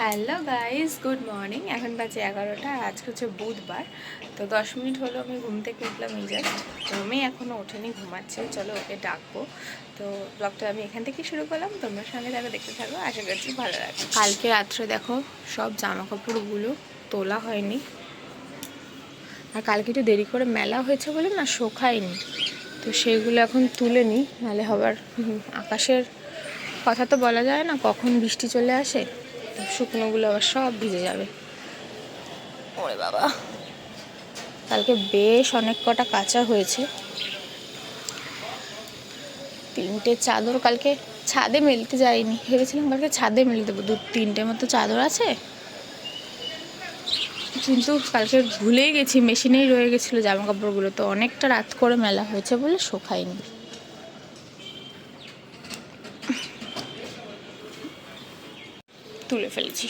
Hello guys, good morning. এখন বাজে এগারোটা, আজকে হচ্ছে বুধবার। তো দশ মিনিট হলো আমি ঘুম থেকে উঠলাম এই জাস্ট তো আমি এখনও ওঠেনি, ঘুমাচ্ছে। চলো ওকে ডাকবো। তো ব্লগটা আমি এখান থেকে শুরু করলাম। তোমরা সঙ্গে থাকো, দেখতে থাকো। আশা করছি ভালো লাগবে। কালকে রাত্রে দেখো, সব জামা কাপড়গুলো তোলা হয়নি। আর কালকে একটু দেরি করে মেলা হয়েছে বলে না শোকায়নি। তো সেইগুলো এখন তুলে নিই, নাহলে হবার আকাশের কথা তো বলা যায় না, কখন বৃষ্টি চলে আসে। শুকনোগুলো আবার সব ভিজে যাবে। ওরে বাবা। কালকে বেশ অনেক কটা কাঁচা হয়েছে। তিনটে চাদর কালকে ছাদে মেলতে যাইনি। ভেবেছিলাম কালকে ছাদে মেলে দেবো। দু তিনটে মতো চাদর আছে। কিন্তু কালকে ভুলেই গেছি। মেশিনেই রয়ে গেছিল জামা কাপড়গুলো তো অনেকটা রাত করে মেলা হয়েছে বলে শোকায়নি। তুলে ফেলেছি।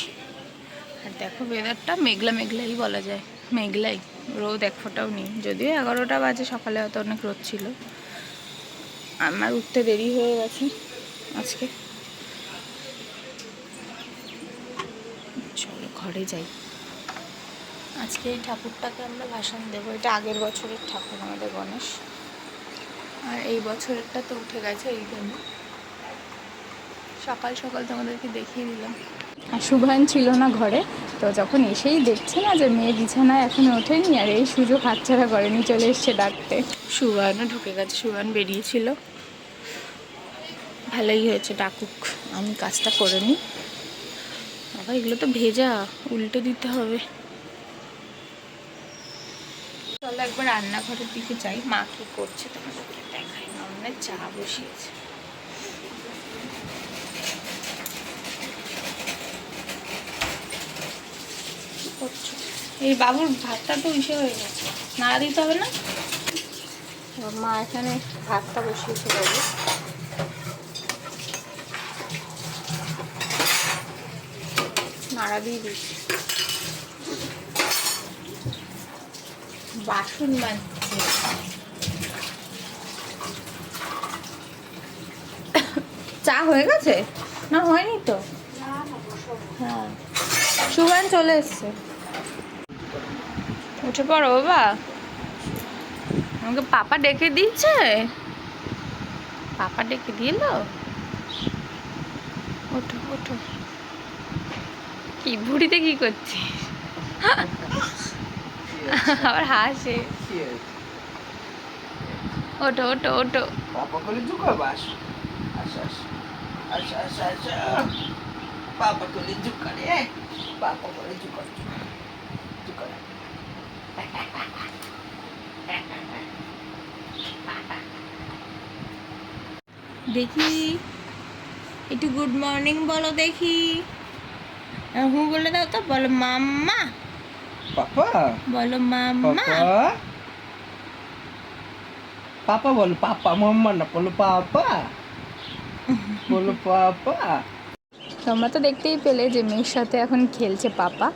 আর দেখো ওয়েদারটা মেঘলা মেঘলাই বলা যায়। মেঘলাই, রোদ এক ফোটাও নেই। যদিও এগারোটা বাজে, সকালে হয়তো অনেক রোদ ছিল। আমার উঠতে দেরি হয়ে গেছে আজকে। চলো ঘরে যাই। আজকে এই ঠাকুরটাকে আমরা ভাসান দেবো। এটা আগের বছরের ঠাকুর আমাদের গণেশ। আর এই বছরেরটা তো উঠে গেছে এই জন্য। সকাল সকাল তোমাদেরকে দেখিয়ে দিলাম। শুভায়ন ছিল না ঘরে। তো যখন এসেই দেখছে না যে মেয়ে বিছানায় এখন ওঠেনি, আর এই সুযোগ হাতছাড়া করেনি, চলে এসছে ডাকতে। শুভায়নও ঢুকে গেছে শুভায়ন বেরিয়েছিল। ভালোই হয়েছে, ডাকুক, আমি কাজটা করে নিই। বাবা, এগুলো তো ভেজা, উল্টে দিতে হবে। চলো একবার রান্নাঘরের দিকে যাই, মা কি করছে তোমাদেরকে দেখাই। হয় চা বসিয়েছে কি করছ? এই বাবুর ভাতটা তো ইসে হয়ে গেছে। নাড়া দিতে হবে না? মা এখানে ভাতটা বসিয়েছে বাবু নাড়া দিয়ে দিচ্ছি বাসন চা হয়ে গেছে? না হয়নি তো? হ্যাঁ। সুগান চলে এসছে। উঠে পড়ো বাবা। আমাকে পাপা ডেকে দিচ্ছে পাপা ডেকে দিল? ওঠো ওঠো। কি ভুড়িতে কি করছি আবার হাসে। ওঠো ওঠো ওঠো। পাপা করে দুঃখ বাস আচ্ছা আচ্ছা আচ্ছা আচ্ছা পাপা করে দুঃখ রে। পাপা করে দেখি একটু গুড মর্নিং বলো দেখি হু বলে দাও তো বলো মাম্মা Papa? বলো মাম্মা? Papa bolo papa, mama na bolo papa. Bolo papa. তোমরা তো দেখতেই পেলে যে মেয়ের সাথে এখন খেলছে পাপা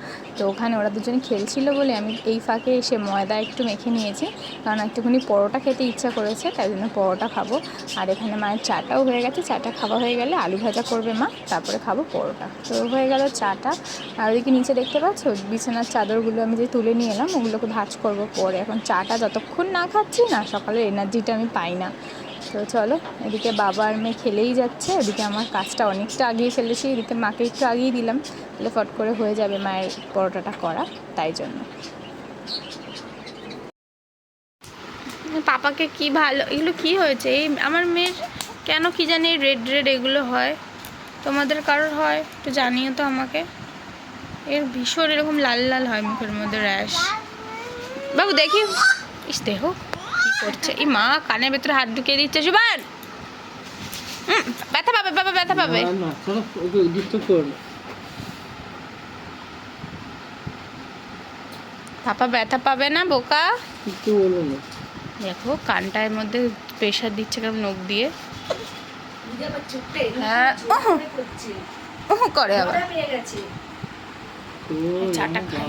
তো ওখানে ওরা দুজনে খেলছিল বলে আমি এই ফাঁকে এসে ময়দা একটু মেখে নিয়েছি। কারণ একটুখানি পরোটা খেতে ইচ্ছা করেছে, তাই জন্য পরোটা খাব। আর এখানে মায়ের চাটাও হয়ে গেছে, চাটা খাওয়া হয়ে গেলে আলু ভাজা করবে মা, তারপরে খাব পরোটা। তো হয়ে গেল চাটা। আর ওদিকে নিচে দেখতে পাচ্ছ, বিছানার চাদরগুলো আমি যে তুলে নিয়ে এলাম, ওগুলোকে ভাজ করব পরে। এখন চাটা যতক্ষণ না খাচ্ছি না, সকালের এনার্জিটা আমি পাই না। তো চলো, এদিকে বাবা আর মেয়ে খেলেই যাচ্ছে, এদিকে আমার কাজটা অনেকটা আগিয়ে ফেলেছি, এদিকে মাকে একটু আগিয়ে দিলাম, তাহলে ফট করে হয়ে যাবে মায়ের পরোটাটা করা, তাই জন্য। পাপাকে কি ভালো, এগুলো কি হয়েছে? এই আমার মেয়ের কেন কি জানি রেড রেড এগুলো হয়? তোমাদের কারোর হয়? একটু জানিও তো আমাকে। এর ভীষণ এরকম লাল লাল হয় মুখের মধ্যে র্যাশ বাবু দেখি, ইস কি করছে। এই মা কানের ভেতরে হাত ঢুকিয়ে দিচ্ছে সুবান হুম, ব্যথা পাবে বাবা ব্যথা পাবে। পাপা ব্যথা পাবে না বোকা। দেখো কানটার মধ্যে প্রেশার দিচ্ছে কেমন নখ দিয়ে। হ্যাঁ ওহ, করে আবার। চাটা খাই?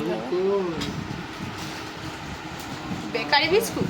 Bakery biscuit?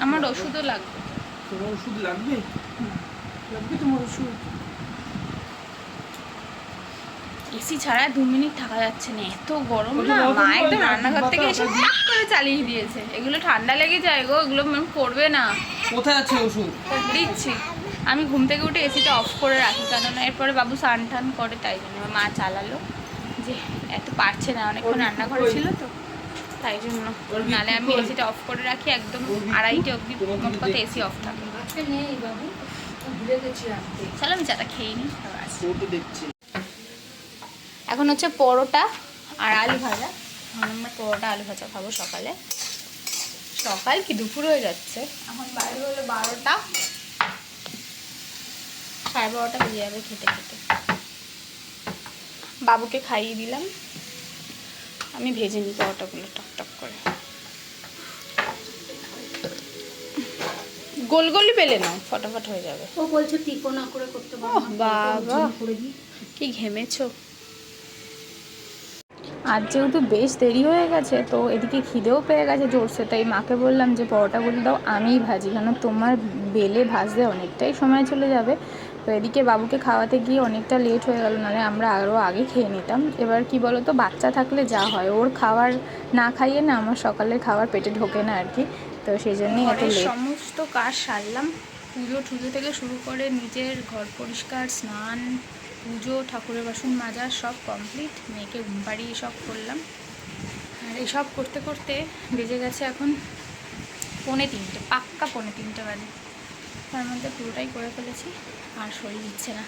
আমার ওষুধও লাগবে। তোমার ওষুধ লাগবে? লাগবে তোমার ওষুধ? এসি ছাড়া দু মিনিট থাকা যাচ্ছে না এত গরম না মা একদম রান্নাঘর থেকে এসে। করে চালিয়ে দিয়েছে। এগুলো ঠান্ডা লেগে যায় গো এগুলো পড়বে না। কোথায় আছে ওষুধ? দিচ্ছি। আমি ঘুম থেকে উঠে এসিটা অফ করে রাখি কেননা এরপরে বাবু স্নান টান করে তাই জন্য মা চালালো। যে এত পারছে না অনেকক্ষণ ওর- রান্নাঘরে ওই- ছিল তো। তাই জন্য। নালে আমি এসিটা অফ করে রাখি একদম আড়াইটে অবধি কথা এসি অফ থাকে। চলো আমি চাটা খেয়ে নিই দেখছি। এখন হচ্ছে পরোটা আর আলু ভাজা। আমরা পরোটা আলু ভাজা খাব সকালে। সকাল কি দুপুর হয়ে যাচ্ছে? এখন বাইরে হলো বারোটা। সাড়ে বারোটা বেজে যাবে খেতে খেতে। বাবুকে খাইয়ে দিলাম। আমি ভেজে নিই পরোটাগুলো টক টক করে। গোল গোলই পেলে নাও ফটাফট হয়ে যাবে। ও বলছে তিকোনা করে করতে বাবা। কি ঘেমেছো? আজ যেহেতু বেশ দেরি হয়ে গেছে তো এদিকে খিদেও পেয়ে গেছে জোরসে তাই মাকে বললাম যে পরোটাগুলো দাও আমিই ভাজি। কেন তোমার বেলে ভাজতে অনেকটাই সময় চলে যাবে। এদিকে বাবুকে খাওয়াতে গিয়ে অনেকটা লেট হয়ে গেল নাহলে আমরা আরও আগে খেয়ে নিতাম। এবার কি বলো তো বাচ্চা থাকলে যা হয় ওর খাবার না খাইয়ে না আমার সকালের খাবার পেটে ঢোকে না আর কি তো সেই জন্যই এত সমস্ত কাজ সারলাম পুজো টুজো থেকে শুরু করে নিজের ঘর পরিষ্কার স্নান পুজো ঠাকুরের বাসন মাজা সব কমপ্লিট মেয়েকে ঘুম পাড়িয়ে সব করলাম। আর এইসব করতে করতে বেজে গেছে এখন পৌনে তিনটে পাক্কা পৌনে তিনটে বাজে। তার মধ্যে পুরোটাই করে ফেলেছি, আর শরীর দিচ্ছে না।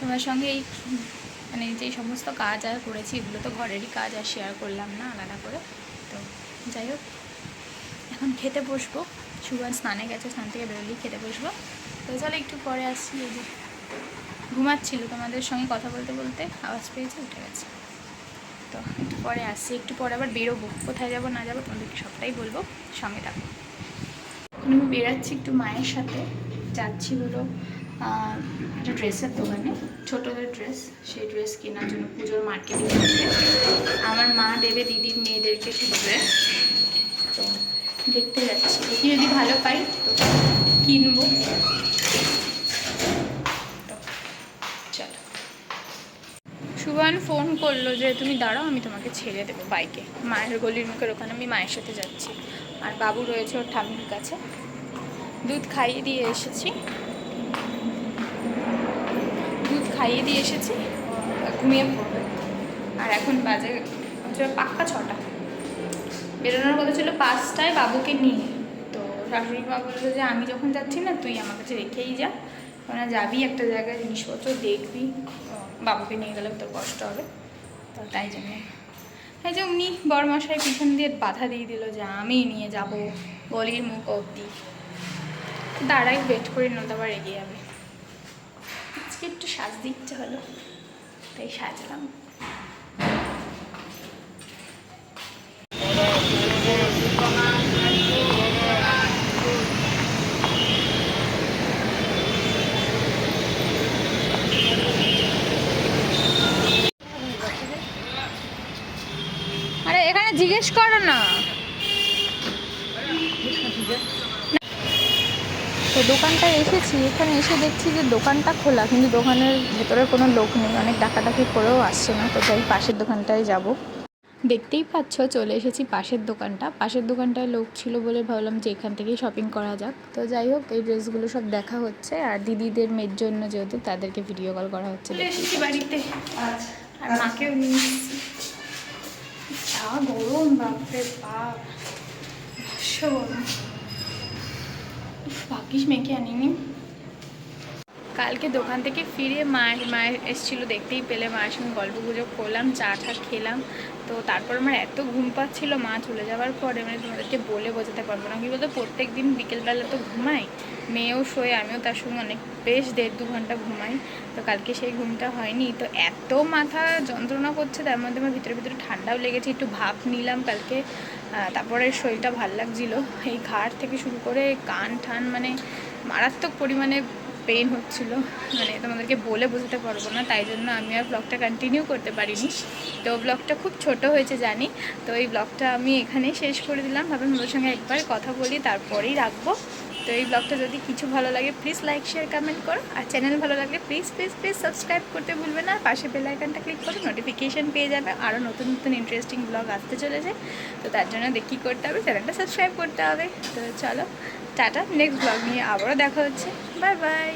তোমার সঙ্গে এই মানে যেই সমস্ত কাজ আর করেছি, এগুলো তো ঘরেরই কাজ আর শেয়ার করলাম না আলাদা করে। তো যাই হোক, এখন খেতে বসবো। সুগান স্নানে গেছে, স্নান থেকে বেরোলেই খেতে বসবো। তো চলো একটু পরে আসছি, এই যে ঘুমাচ্ছিল। তোমাদের সঙ্গে কথা বলতে বলতে আওয়াজ পেয়েছে, উঠে গেছে। তো একটু পরে আসছি, একটু পরে আবার বেরোবো। কোথায় যাব, না যাব, তোমাদেরকে সবটাই বলব। সঙ্গে থাকো। এখন আমি বেরাচ্ছি একটু মায়ের সাথে। যাচ্ছি হলো একটা ড্রেসের দোকানে, ছোটোদের ড্রেস। সেই ড্রেস কেনার জন্য পুজোর মার্কেটিং আমার মা দেবে দিদির মেয়েদেরকে সেই ড্রেস তো দেখতে যাচ্ছি। দেখি যদি ভালো পাই, তো কিনবো। সুবান ফোন করল যে, তুমি দাঁড়াও, আমি তোমাকে ছেড়ে দেবো বাইকে মায়ের গলির মুখের ওখানে আমি মায়ের সাথে যাচ্ছি। আর বাবু রয়েছে ওর ঠাম্মির কাছে। দুধ খাইয়ে দিয়ে এসেছি। দুধ খাইয়ে দিয়ে এসেছি। ঘুমিয়ে পড়বে। আর এখন বাজে পাক্কা ছটা। বেরোনোর কথা ছিল পাঁচটায় বাবুকে নিয়ে। তো শাশুড়ি মা বলল যে, আমি যখন যাচ্ছি না, তুই আমার কাছে রেখেই যা। কারণ যাবি একটা জায়গায় জিনিসপত্র দেখবি। বাবুকে নিয়ে গেলে তোর কষ্ট হবে। তো তাই জন্যে তাই যে উনি বড়মশাই পিছন দিয়ে বাধা দিয়ে দিল যে আমি নিয়ে যাব, গলির মুখ অবধি। দাঁড়াই ওয়েট করি না তারপর এগিয়ে যাবে। আজকে একটু সাজ দিচ্ছে হলো, তাই সাজলাম। জিজ্ঞেস করো না। তো দোকানটায় এসেছি এখানে এসে দেখছি যে দোকানটা খোলা কিন্তু দোকানের ভেতরে কোনো লোক নেই অনেক ডাকাডাকি করেও আসছে না তো তাই পাশের দোকানটায় যাব। দেখতেই পাচ্ছ চলে এসেছি পাশের দোকানটা। পাশের দোকানটায় লোক ছিল বলে ভাবলাম যে এখান থেকেই শপিং করা যাক। তো যাই হোক এই ড্রেসগুলো সব দেখা হচ্ছে আর দিদিদের মেয়ের জন্য যেহেতু তাদেরকে ভিডিও কল করা হচ্ছে এসেছি বাড়িতে। আর মাকেও নিয়ে গরম বাপরে বাপ। ভাষ্য গরম বাকিস মেখে আনিনি। কালকে দোকান থেকে ফিরে মা মায়ের এসেছিল, দেখতেই পেলে মায়ের সঙ্গে গল্প গুজব করলাম, চা টা খেলাম। তো তারপর আমার এত ঘুম পাচ্ছিলো মা চলে যাওয়ার পরে মানে তোমাদেরকে বলে বোঝাতে পারব না। কি বলতো প্রত্যেক দিন বিকেলবেলা তো ঘুমাই। মেয়েও শোয়, আমিও তার সঙ্গে অনেক, বেশ দেড় দু ঘণ্টা ঘুমাই। তো কালকে সেই ঘুমটা হয়নি। তো এত মাথা যন্ত্রণা করছে, তার মধ্যে আমার ভিতরে ভিতরে ঠান্ডাও লেগেছে, একটু ভাপ নিলাম কালকে। তারপরে শরীরটা ভালো লাগছিল। এই ঘাড় থেকে শুরু করে কান, ঠান মানে মারাত্মক পরিমাণে পেন হচ্ছিল। মানে তোমাদেরকে বলে বোঝাতে পারব না, তাই জন্য আমি আর ব্লগটা কন্টিনিউ করতে পারিনি। তো ব্লগটা খুব ছোট হয়েছে জানি। তো এই ব্লগটা আমি এখানেই শেষ করে দিলাম। ভাবলাম ওদের সঙ্গে একবার কথা বলি, তারপরেই রাখব। তো এই ব্লগটা যদি কিছু ভালো লাগে প্লিজ লাইক শেয়ার কমেন্ট করো। আর চ্যানেল ভালো লাগলে প্লিজ প্লিজ প্লিজ সাবস্ক্রাইব করতে ভুলবে না। আর পাশে বেল আইকনটা ক্লিক করে নোটিফিকেশান পেয়ে যাবে। আরও নতুন নতুন ইন্টারেস্টিং ব্লগ আসতে চলেছে। তো তার জন্য দেখি করতে হবে চ্যানেলটা সাবস্ক্রাইব করতে হবে। তো চলো, টাটা নেক্সট ব্লগ নিয়ে আবারও দেখা হচ্ছে। Bye bye